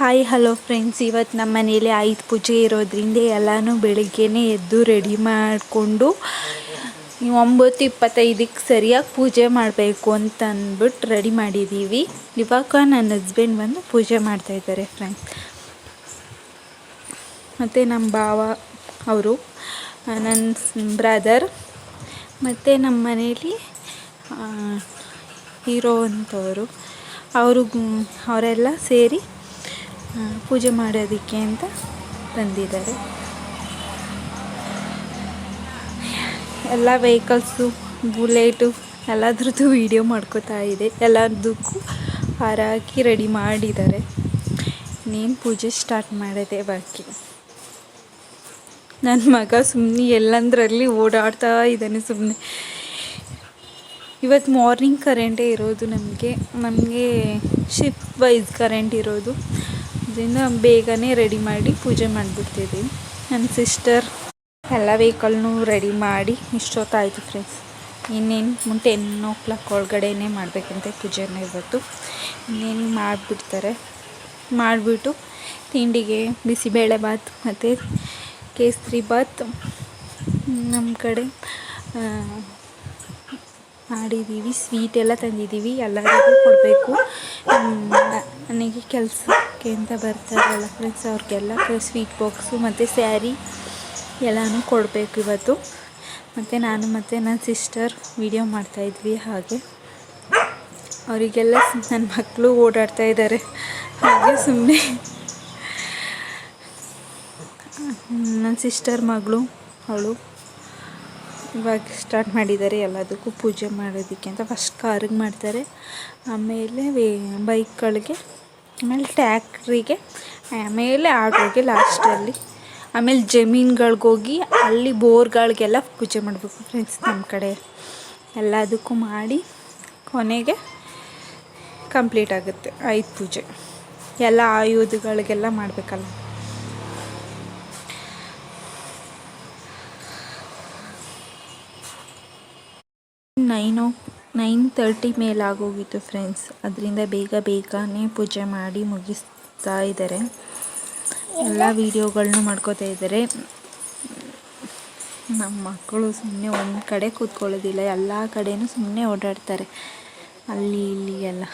Hi hello friends ಇವತ್ತು ನಮ್ಮ ಮನೇಲಿ ಆಯುಧ ಪೂಜೆ ಇರೋದ್ರಿಂದ ಎಲ್ಲನೂ ಬೆಳಿಗ್ಗೆನೇ ಎದ್ದು ರೆಡಿ ಮಾಡಿಕೊಂಡು ಒಂಬತ್ತು ಇಪ್ಪತ್ತೈದಕ್ಕೆ ಸರಿಯಾಗಿ ಪೂಜೆ ಮಾಡಬೇಕು ಅಂತ ಅಂದ್ಬಿಟ್ಟು ರೆಡಿ ಮಾಡಿದ್ದೀವಿ ಇವಾಗ ನನ್ನ ಹಸ್ಬೆಂಡ್ ಬಂದು ಪೂಜೆ ಮಾಡ್ತಾಯಿದ್ದಾರೆ ಫ್ರೆಂಡ್ಸ್ ಮತ್ತು ನಮ್ಮ ಭಾವ ಅವರು ನನ್ನ ಬ್ರದರ್ ಮತ್ತು ನಮ್ಮ ಮನೇಲಿ ಹೀರೋ ಅಂತವರು ಅವರು ಅವರೆಲ್ಲ ಸೇರಿ ಪೂಜೆ ಮಾಡೋದಕ್ಕೆ ಅಂತ ಬಂದಿದ್ದಾರೆ ಎಲ್ಲ ವೆಹಿಕಲ್ಸು ಬುಲೆಟು ಎಲ್ಲದ್ರದ್ದು ವೀಡಿಯೋ ಮಾಡ್ಕೋತಾ ಇದೆ. ಎಲ್ಲದಕ್ಕೂ ಹಾರಾಕಿ ರೆಡಿ ಮಾಡಿದ್ದಾರೆ. ನೀನು ಪೂಜೆ ಸ್ಟಾರ್ಟ್ ಮಾಡಿದೆ ಬಾಕಿ. ನನ್ನ ಮಗ ಸುಮ್ಮನೆ ಎಲ್ಲಂದ್ರಲ್ಲಿ ಓಡಾಡ್ತಾ ಇದ್ದಾನೆ ಸುಮ್ಮನೆ ಇವತ್ತು ಮಾರ್ನಿಂಗ್ ಕರೆಂಟೇ ಇರೋದು ನಮಗೆ. ನಮಗೆ ಶಿಫ್ಟ್ ವೈಸ್ ಕರೆಂಟ್ ಇರೋದು. ಅದರಿಂದ ಬೇಗನೆ ರೆಡಿ ಮಾಡಿ ಪೂಜೆ ಮಾಡಿಬಿಡ್ತಿದ್ದೀನಿ ನನ್ನ ಸಿಸ್ಟರ್ ಎಲ್ಲ ವೆಹಿಕಲ್ನೂ ರೆಡಿ ಮಾಡಿ ಇಷ್ಟೊತ್ತಾಯಿತು ಫ್ರೆಂಡ್ಸ್ ಇನ್ನೇನು ಟೆನ್ ಓ ಕ್ಲಾಕ್ ಒಳಗಡೆನೇ ಮಾಡಬೇಕಂತ ಪೂಜೆನ ಇವತ್ತು. ಇನ್ನೇನು ಮಾಡಿಬಿಡ್ತಾರೆ? ಮಾಡಿಬಿಟ್ಟು ತಿಂಡಿಗೆ ಬಿಸಿಬೇಳೆ ಬಾತ್ ಮತ್ತು ಕೇಸರಿ ಬಾತ್ ನಮ್ಮ ಕಡೆ ಮಾಡಿದ್ದೀವಿ ಸ್ವೀಟ್ ಎಲ್ಲ ತಂದಿದ್ದೀವಿ ಎಲ್ಲರಿಗೂ ಕೊಡಬೇಕು. ನನಗೆ ಕೆಲಸಕ್ಕೆ ಅಂತ ಬರ್ತಾರಲ್ಲ ಫ್ರೆಂಡ್ಸ್ ಅವ್ರಿಗೆಲ್ಲ ಸ್ವೀಟ್ ಬಾಕ್ಸು ಮತ್ತು ಸ್ಯಾರಿ ಎಲ್ಲನೂ ಕೊಡಬೇಕು ಇವತ್ತು. ಮತ್ತು ನಾನು ಮತ್ತು ನನ್ನ ಸಿಸ್ಟರ್ ವಿಡಿಯೋ ಮಾಡ್ತಾಯಿದ್ವಿ ಹಾಗೆ. ಅವರಿಗೆಲ್ಲ ನನ್ನ ಮಕ್ಕಳು ಓಡಾಡ್ತಾ ಇದ್ದಾರೆ. ಹಾಗೆ ಸುಮ್ಮನೆ ನನ್ನ ಸಿಸ್ಟರ್ ಮಗಳು, ಅವಳು ಇವಾಗ ಸ್ಟಾರ್ಟ್ ಮಾಡಿದ್ದಾರೆ ಎಲ್ಲದಕ್ಕೂ ಪೂಜೆ ಮಾಡೋದಕ್ಕೆ ಅಂತ ಫಸ್ಟ್ ಕಾರಿಗೆ ಮಾಡ್ತಾರೆ. ಆಮೇಲೆ ಬೈಕ್ಗಳಿಗೆ ಆಮೇಲೆ ಟ್ಯಾಕ್ಟ್ರಿಗೆ, ಆಮೇಲೆ ಆಟೋಗೆ ಲಾಸ್ಟಲ್ಲಿ, ಆಮೇಲೆ ಜಮೀನುಗಳ್ಗೋಗಿ ಅಲ್ಲಿ ಬೋರ್ಗಳಿಗೆಲ್ಲ ಪೂಜೆ ಮಾಡಬೇಕು ಫ್ರೆಂಡ್ಸ್ ನಮ್ಮ ಕಡೆ. ಎಲ್ಲದಕ್ಕೂ ಮಾಡಿ ಕೊನೆಗೆ ಕಂಪ್ಲೀಟ್ ಆಗುತ್ತೆ ಆಯುಧ ಪೂಜೆ. ಎಲ್ಲ ಆಯುಧಗಳಿಗೆಲ್ಲ ಮಾಡಬೇಕಲ್ಲ. ನೈನ್ ಓ ನೈನ್ ತರ್ಟಿ ಮೇಲಾಗೋಗಿತ್ತು ಫ್ರೆಂಡ್ಸ್ ಅದರಿಂದ ಬೇಗ ಬೇಗನೆ ಪೂಜೆ ಮಾಡಿ ಮುಗಿಸ್ತಾ ಇದ್ದಾರೆ. ಎಲ್ಲ ವೀಡಿಯೋಗಳನ್ನೂ ಮಾಡ್ಕೋತಾ ಇದ್ದಾರೆ. ನಮ್ಮ ಮಕ್ಕಳು ಸುಮ್ಮನೆ ಒಂದು ಕಡೆ ಕೂತ್ಕೊಳ್ಳೋದಿಲ್ಲ, ಎಲ್ಲ ಕಡೆಯೂ ಸುಮ್ಮನೆ ಓಡಾಡ್ತಾರೆ. ಅಲ್ಲಿ ಇಲ್ಲಿ ಎಲ್ಲ.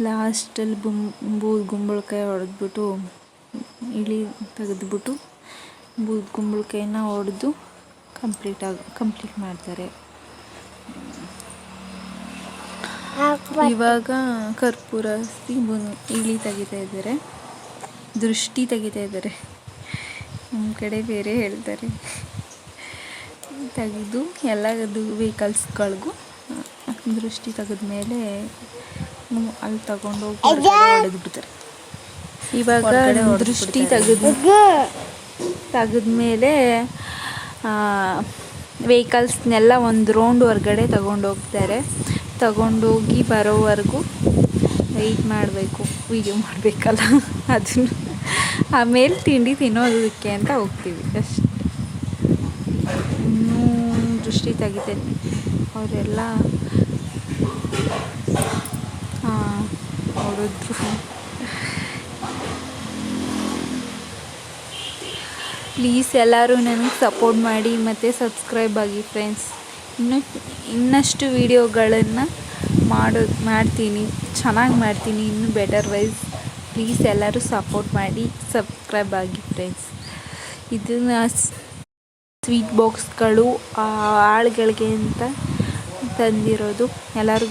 ಲಾಸ್ಟಲ್ಲಿ ಬುಂಬು ಗುಂಬಳಕಾಯಿ ಹೊಡೆದ್ಬಿಟ್ಟು ಇಳಿ ತೆಗೆದ್ಬಿಟ್ಟು ಬೂದ್ ಗುಂಬಳಕಾಯಿನ ಹೊಡೆದು ಕಂಪ್ಲೀಟ್ ಆಗಿ ಕಂಪ್ಲೀಟ್ ಮಾಡ್ತಾರೆ. ಇವಾಗ ಕರ್ಪೂರ ಇಳಿ ತೆಗಿತಾ ಇದ್ದಾರೆ. ದೃಷ್ಟಿ ತೆಗಿತಾ ಇದ್ದಾರೆ. ನಮ್ಮ ಕಡೆ ಬೇರೆ ಹೇಳ್ತಾರೆ. ತೆಗೆದು ಎಲ್ಲದು ವೆಹಿಕಲ್ಸ್ಗಳಿಗೂ ದೃಷ್ಟಿ ತೆಗೆದ್ಮೇಲೆ ಮೇಲೆ ಅಲ್ಲಿ ತಗೊಂಡು ಹೋಗಿಬಿಡ್ತಾರೆ ಬಿಡ್ತಾರೆ ಇವಾಗ ದೃಷ್ಟಿ ತೆಗೆದು ತೆಗೆದ್ಮೇಲೆ ವೆಹಿಕಲ್ಸ್ನೆಲ್ಲ ಒಂದು ರೌಂಡ್ ಹೊರ್ಗಡೆ ತಗೊಂಡೋಗ್ತಾರೆ ತಗೊಂಡೋಗಿ ಬರೋವರೆಗೂ ವೆಯ್ಟ್ ಮಾಡಬೇಕು ವೀಡಿಯೋ ಮಾಡಬೇಕಲ್ಲ, ಅದನ್ನು. ಆಮೇಲೆ ತಿಂಡಿ ತಿನ್ನೋದಕ್ಕೆ ಅಂತ ಹೋಗ್ತೀವಿ, ಅಷ್ಟೇ. ಇನ್ನೂ ದೃಷ್ಟಿ ತೆಗಿತೇನೆ. ಅವರೆಲ್ಲ ಅವರದ್ದು ಪ್ಲೀಸ್ ಎಲ್ಲರೂ ನನಗೆ ಸಪೋರ್ಟ್ ಮಾಡಿ, ಮತ್ತು ಸಬ್ಸ್ಕ್ರೈಬ್ ಆಗಿ ಫ್ರೆಂಡ್ಸ್ ಇನ್ನು ಇನ್ನಷ್ಟು ವೀಡಿಯೋಗಳನ್ನು ಮಾಡೋ, ಮಾಡ್ತೀನಿ. ಚೆನ್ನಾಗಿ ಮಾಡ್ತೀನಿ. ಇನ್ನೂ ಬೆಟರ್ ವೈಸ್ ಪ್ಲೀಸ್ ಎಲ್ಲರೂ ಸಪೋರ್ಟ್ ಮಾಡಿ ಸಬ್ಸ್ಕ್ರೈಬ್ ಆಗಿ ಫ್ರೆಂಡ್ಸ್ ಇದನ್ನು ಸ್ವೀಟ್ ಬಾಕ್ಸ್ಗಳು ಆಳುಗಳಿಗೆ ಅಂತ ತಂದಿರೋದು. ಎಲ್ಲರೂ